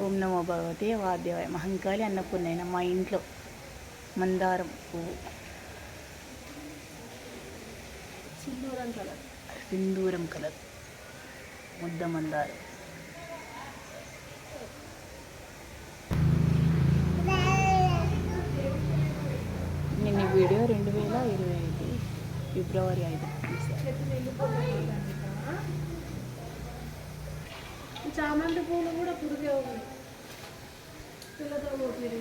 ఓం నమో భగవతే వాద్యవాయ. మహంకాళి అన్నపూర్ణైన మా ఇంట్లో మందారం పువ్వు. సింధూరం కలర్. సింధూరం కలర్. ముద్ద మందారం. నిన్న వీడియో రెండు వేల ఇరవై ఐదు ఫిబ్రవరి ఐదు. చామంతి పూలు కూడా పురుగే ఉంది పిల్లతో పోతుంది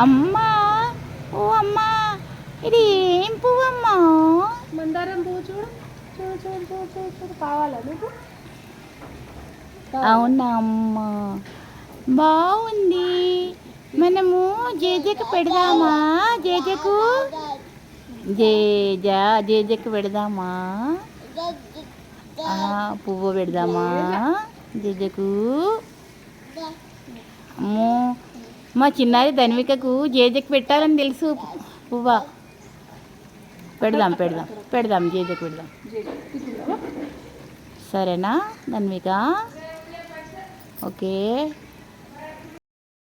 అమ్మా ఓ అమ్మా ఇది ఏం పువ్వు అమ్మా మందారం పువ్వు చూడు చూడు చూడు చూడు చూడు చూడు. కావాలా నీకు? అవునా అమ్మా. బాగుంది. మనము జేజకు పెడదామా? జేజకు? జేజా జేజకు పెడదామా? పువ్వు పెడదామా? జేజకు? అమ్మో మా చిన్నారి ధన్వికకు జేజకు పెట్టాలని తెలుసు. పువ్వా. పెడదాం పెడదాం పెడదాం జేజకు పెడదాం. సరేనా ధన్విక? ఓకే.